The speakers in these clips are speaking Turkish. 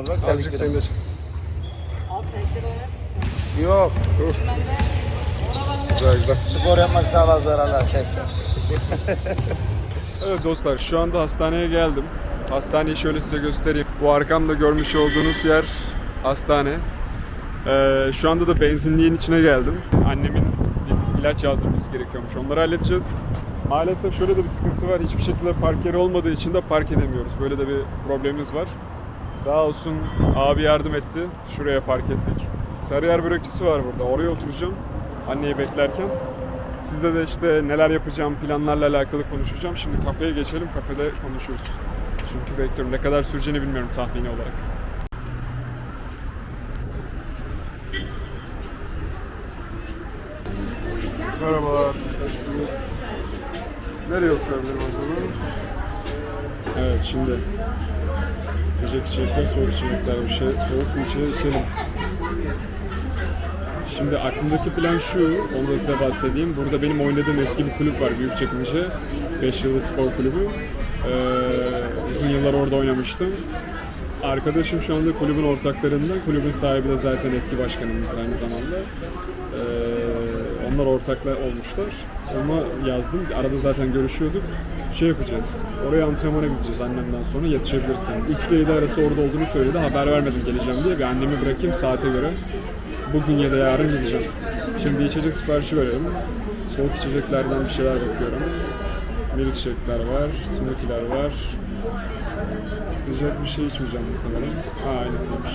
olmaz bak. Azıcık ederim. de. Abi oynarsın Yok. Güzel güzel. Spor yapmak sağlığa zararlı arkadaşlar. Evet dostlar şu anda hastaneye geldim. Hastaneyi şöyle size göstereyim. Bu arkamda görmüş olduğunuz yer hastane. Ee, şu anda da benzinliğin içine geldim. Annemin bir ilaç yazdırması gerekiyormuş. Onları halledeceğiz. Maalesef şöyle de bir sıkıntı var. Hiçbir şekilde park yeri olmadığı için de park edemiyoruz. Böyle de bir problemimiz var. Sağ olsun abi yardım etti. Şuraya park ettik. Sarıyer börekçisi var burada. Oraya oturacağım. Anneyi beklerken. Sizde de işte neler yapacağım, planlarla alakalı konuşacağım. Şimdi kafeye geçelim, kafede konuşuruz. Çünkü bekliyorum. Ne kadar süreceğini bilmiyorum tahmini olarak. Merhabalar. Nereye oturabilirim o zaman? Evet şimdi sıcak içecekler, soğuk içecekler bir şey, soğuk bir şey içelim. Şimdi aklımdaki plan şu, onu da size bahsedeyim. Burada benim oynadığım eski bir kulüp var Büyükçekmece. 5 yıldız spor kulübü. Ee, uzun yıllar orada oynamıştım. Arkadaşım şu anda kulübün ortaklarından. Kulübün sahibi de zaten eski başkanımız aynı zamanda. Ee, onlar ortaklar olmuşlar. Ama yazdım. Arada zaten görüşüyorduk. Şey yapacağız. Oraya antrenmana gideceğiz annemden sonra yetişebilirsen. 3 ile 7 arası orada olduğunu söyledi. Haber vermedim geleceğim diye. Bir annemi bırakayım saate göre. Bugün ya da yarın gideceğim. Şimdi içecek siparişi verelim. Soğuk içeceklerden bir şeyler bakıyorum. Milkshake'ler var, smoothie'ler var. Sıcak bir şey içmeyeceğim muhtemelen. Ha aynısıymış.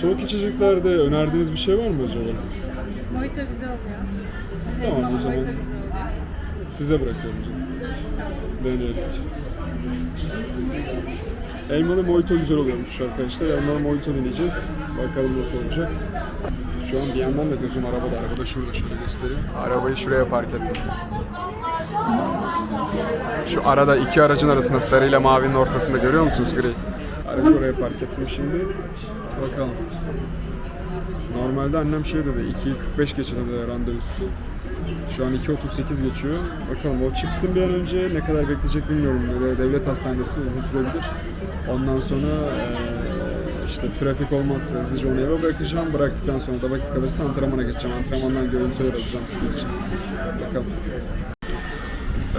Soğuk içeceklerde önerdiğiniz bir şey var mı acaba? Mojito güzel oluyor. Tamam, o zaman. mojito güzel oluyor. Size bırakıyorum o zaman. Deneyelim. Elmalı mojito güzel oluyormuş arkadaşlar. Elmalı mojito deneyeceğiz. Bakalım nasıl olacak. Şu an bir yandan da gözüm arabada. Arabada şurada şöyle göstereyim. Arabayı şuraya park ettim. Şu arada iki aracın arasında sarı ile mavinin ortasında görüyor musunuz gri? Aracı oraya park ettim şimdi. Bakalım. Normalde annem şey dedi 2.45 geçe dedi randevusu. Şu an 2.38 geçiyor. Bakalım o çıksın bir an önce ne kadar bekleyecek bilmiyorum. Böyle devlet hastanesi uzun sürebilir. Ondan sonra işte trafik olmazsa hızlıca onu eve bırakacağım. Bıraktıktan sonra da vakit kalırsa antrenmana geçeceğim. Antrenmandan görüntüler alacağım sizin için. Bakalım.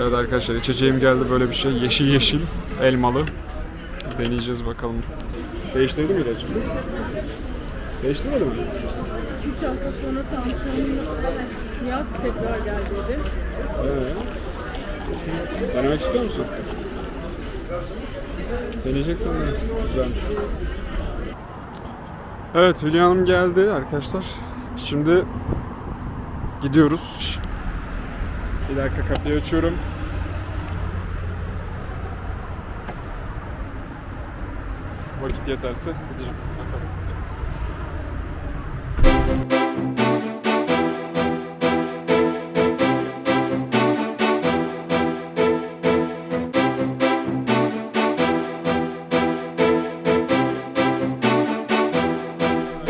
Evet arkadaşlar içeceğim geldi böyle bir şey. Yeşil yeşil elmalı. Deneyeceğiz bakalım. Değiştirdi mi ilacı? Değiştirmedi mi? 3 hafta sonra tansiyonum yaz tekrar geldiydi. Ee, denemek istiyor musun? Deneyeceksen de güzelmiş. Evet Hülya Hanım geldi arkadaşlar. Şimdi gidiyoruz. Bir dakika kapıyı açıyorum. Vakit yeterse gideceğim.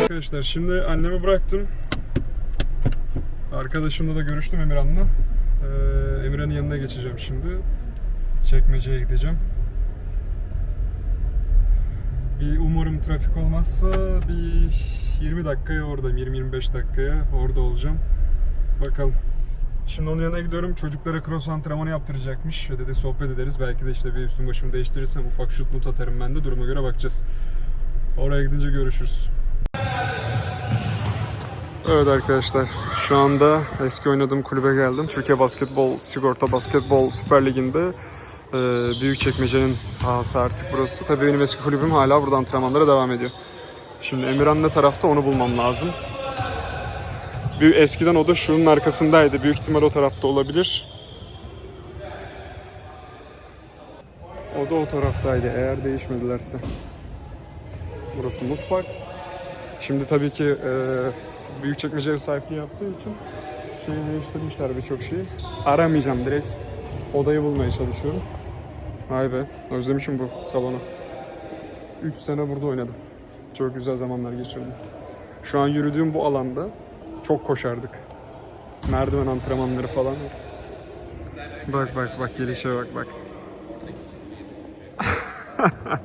Arkadaşlar şimdi annemi bıraktım. Arkadaşımla da görüştüm Emirhan'la. Ee, Emirhan'ın yanına geçeceğim şimdi. Çekmece'ye gideceğim. Bir umarım trafik olmazsa bir 20 dakikaya oradayım. 20-25 dakikaya orada olacağım. Bakalım. Şimdi onun yanına gidiyorum. Çocuklara cross antrenmanı yaptıracakmış. Ve dedi sohbet ederiz. Belki de işte bir üstüm başımı değiştirirsem ufak şut mut atarım ben de. Duruma göre bakacağız. Oraya gidince görüşürüz. Evet arkadaşlar şu anda eski oynadığım kulübe geldim. Türkiye Basketbol Sigorta Basketbol Süper Ligi'nde e, Büyükçekmece'nin sahası artık burası. Tabii benim eski kulübüm hala burada antrenmanlara devam ediyor. Şimdi Emirhan ne tarafta onu bulmam lazım. Bir, eskiden o da şunun arkasındaydı. Büyük ihtimal o tarafta olabilir. O da o taraftaydı eğer değişmedilerse. Burası mutfak. Şimdi tabii ki e, Büyükçekmece ev sahipliği yaptığı için şeyi değiştirmişler birçok şeyi. Aramayacağım direkt. Odayı bulmaya çalışıyorum. Vay be özlemişim bu salonu. 3 sene burada oynadım. Çok güzel zamanlar geçirdim. Şu an yürüdüğüm bu alanda çok koşardık. Merdiven antrenmanları falan. Bak bak bak gelişe bak bak.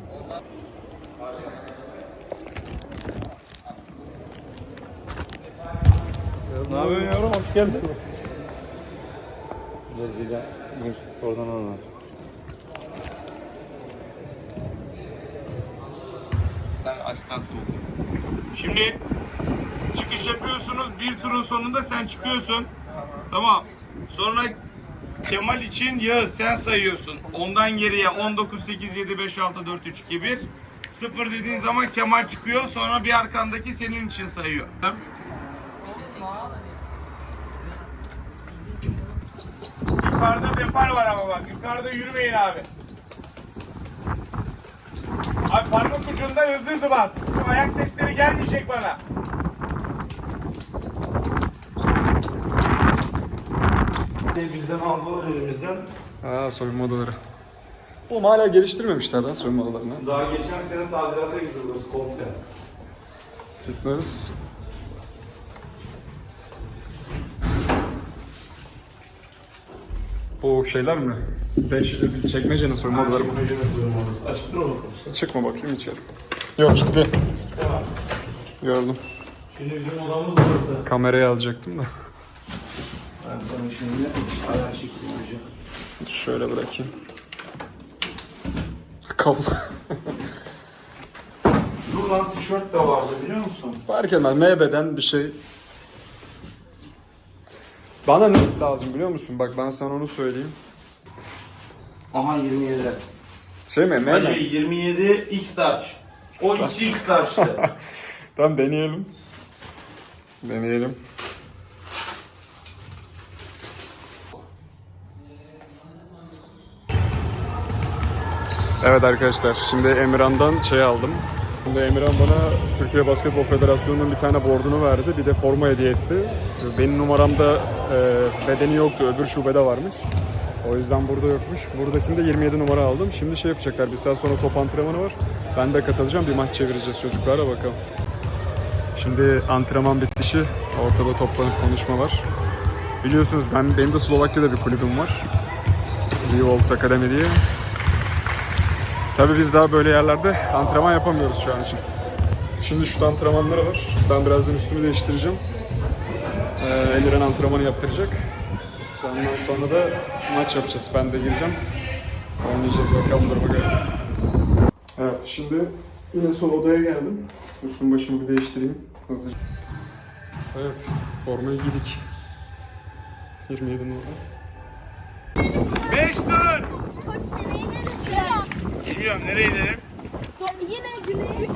Ne yapıyorsun yavrum? Hoş geldin. Brezilya Gençlik Spor'dan onlar. Sen asistansın. Şimdi çıkış yapıyorsunuz. Bir turun sonunda sen çıkıyorsun. Tamam. Sonra Kemal için Yağız sen sayıyorsun. Ondan geriye 19, 8, 7, 5, 6, 4, 3, 2, 1. 0 dediğin zaman Kemal çıkıyor. Sonra bir arkandaki senin için sayıyor. Yukarıda depar var ama bak. Yukarıda yürümeyin abi. Abi parmak ucunda hızlı hızlı bas. Şu ayak sesleri gelmeyecek bana. Bizden aldılar elimizden. Ha soyunma odaları. Oğlum hala geliştirmemişler lan soyunma odalarını. Daha geçen sene tadilata burası komple. Fitness. Bu şeyler mi? Beş, çekmecenin soyunma odaları mı? Açıktır. Çıkma bakayım içeri. Yok gitti. Gördüm. Şimdi bizim odamız burası. Kamerayı alacaktım da. Ben sana şimdi ayağı şekilleyeceğim. Şöyle bırakayım. Kablo. Dur lan tişört de vardı biliyor musun? Fark etmez. MB'den bir şey. Bana ne lazım biliyor musun? Bak ben sana onu söyleyeyim. Aha 27. Şey mi? Hacı mi? 27 X large. O X large. 2 X large'tı. Tamam deneyelim. Deneyelim. Evet arkadaşlar şimdi Emirhan'dan şey aldım. Şimdi Emirhan bana Türkiye Basketbol Federasyonu'nun bir tane bordunu verdi. Bir de forma hediye etti. Benim numaramda e, bedeni yoktu. Öbür şubede varmış. O yüzden burada yokmuş. Buradakinde 27 numara aldım. Şimdi şey yapacaklar. Bir saat sonra top antrenmanı var. Ben de katılacağım. Bir maç çevireceğiz çocuklarla bakalım. Şimdi antrenman bitişi ortada toplanıp konuşma var. Biliyorsunuz ben benim de Slovakya'da bir kulübüm var. Wolves Academy diye. Tabii biz daha böyle yerlerde antrenman yapamıyoruz şu an için. Şimdi şu antrenmanları var. Ben birazdan üstümü değiştireceğim. Ee, Emirhan antrenmanı yaptıracak. Ondan sonra da maç yapacağız. Ben de gireceğim. Oynayacağız bakalım dur bakalım. Evet şimdi yine son odaya geldim. Üstüm başımı bir değiştireyim hızlıca. Evet formayı giydik. 27 numara. 5 tur. Bilmiyorum nereye gidelim? Yine güney.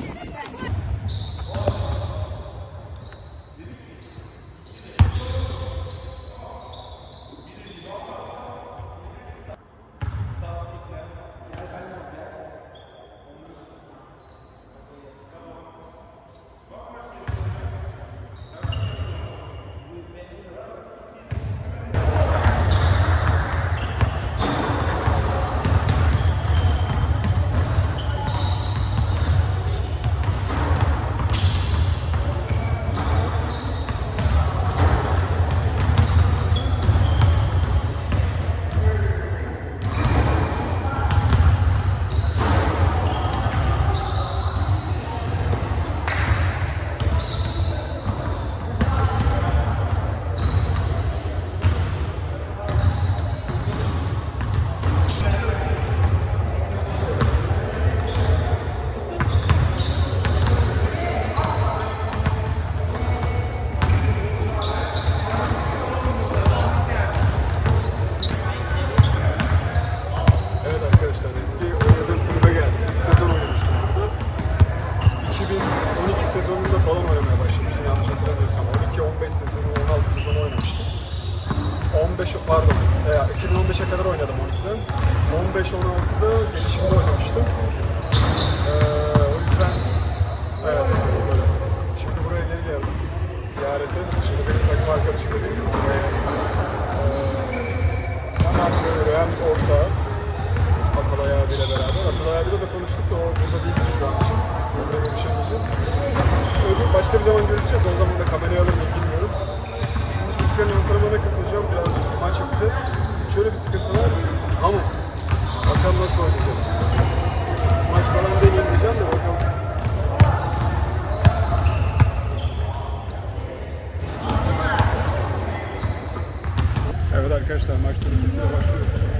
Antrenörü hem ortağı. Atalay abiyle beraber. Atalay abiyle de konuştuk da o burada değilmiş şu an için. Burada görüşemeyeceğiz. Öbür başka bir zaman görüşeceğiz. O zaman da kamerayı alır mıyım bilmiyorum. Şimdi çocukların antrenmana katılacağım. Birazcık maç yapacağız. Şöyle bir sıkıntı var. Ama bakalım nasıl oynayacağız. Smaç arkadaşlar maç turnuvasıyla başlıyoruz.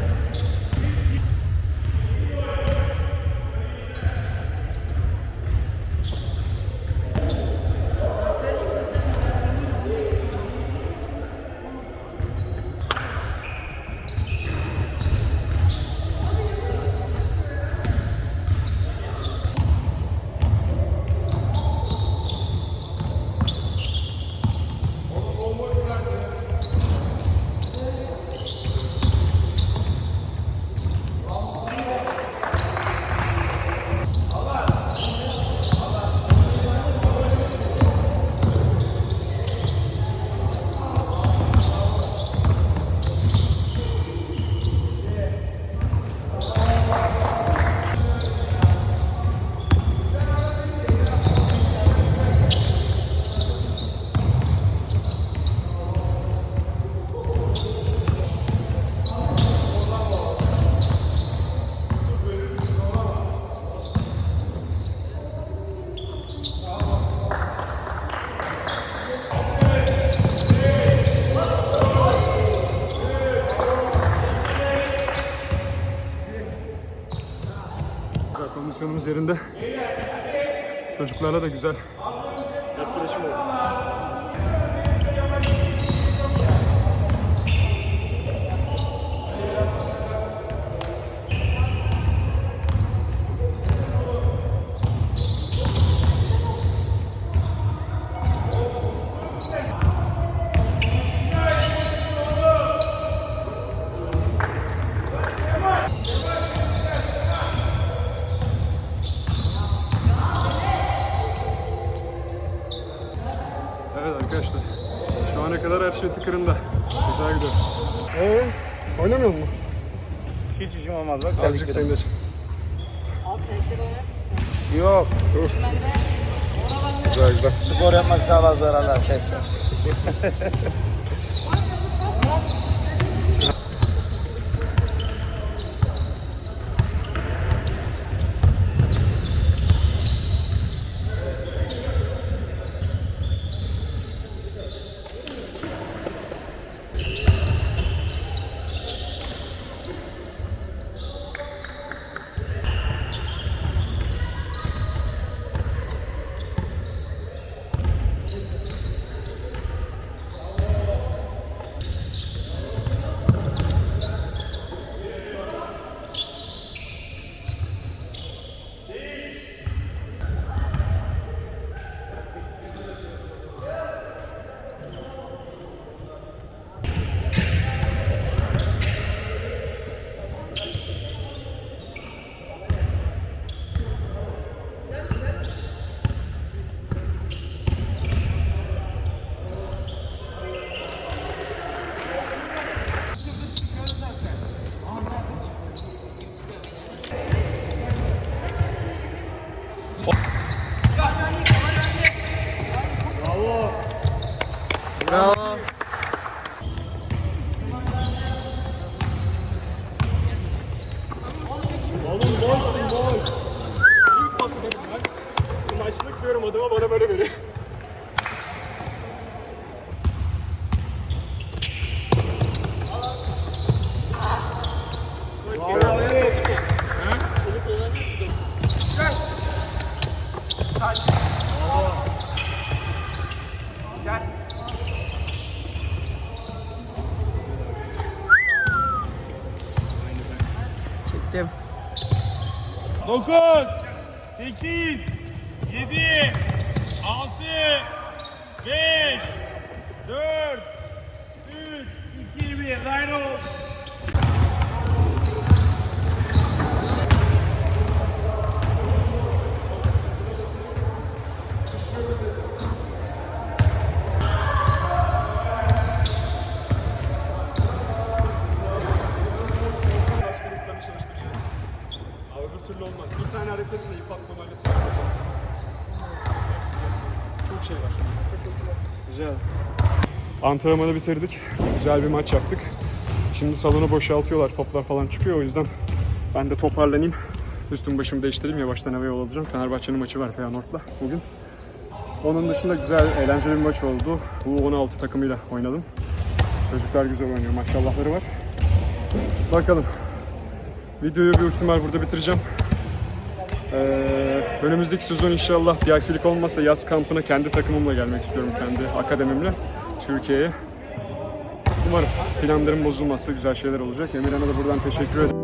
Yerinde. Çocuklarla da güzel etkileşim oldu. Evet arkadaşlar. Şu ana kadar her şey tıkırında. Güzel gidiyor. Ee, oynamıyor mu? Hiç işim olmaz bak. Azıcık sen de. Abi tehlikeli oynarsın sen. Yok. Güzel güzel. Spor yapmak sağlığa zararlı arkadaşlar. Büyük pası dedim ben. Smaçlık diyorum adıma bana böyle veriyor. Çektim. 9, 8, 7, 6, 5, 4, 3, 2, 1. Line Antrenmanı bitirdik. Güzel bir maç yaptık. Şimdi salonu boşaltıyorlar. Toplar falan çıkıyor. O yüzden ben de toparlanayım. Üstüm başımı değiştireyim. Yavaştan eve yol alacağım. Fenerbahçe'nin maçı var Feyenoord'la bugün. Onun dışında güzel, eğlenceli bir maç oldu. U16 takımıyla oynadım. Çocuklar güzel oynuyor. Maşallahları var. Bakalım. Videoyu büyük ihtimal burada bitireceğim. Ee, önümüzdeki sezon inşallah bir aksilik olmazsa yaz kampına kendi takımımla gelmek istiyorum. Kendi akademimle. Türkiye'ye. Umarım planların bozulması güzel şeyler olacak. Emirhan'a da buradan teşekkür ederim.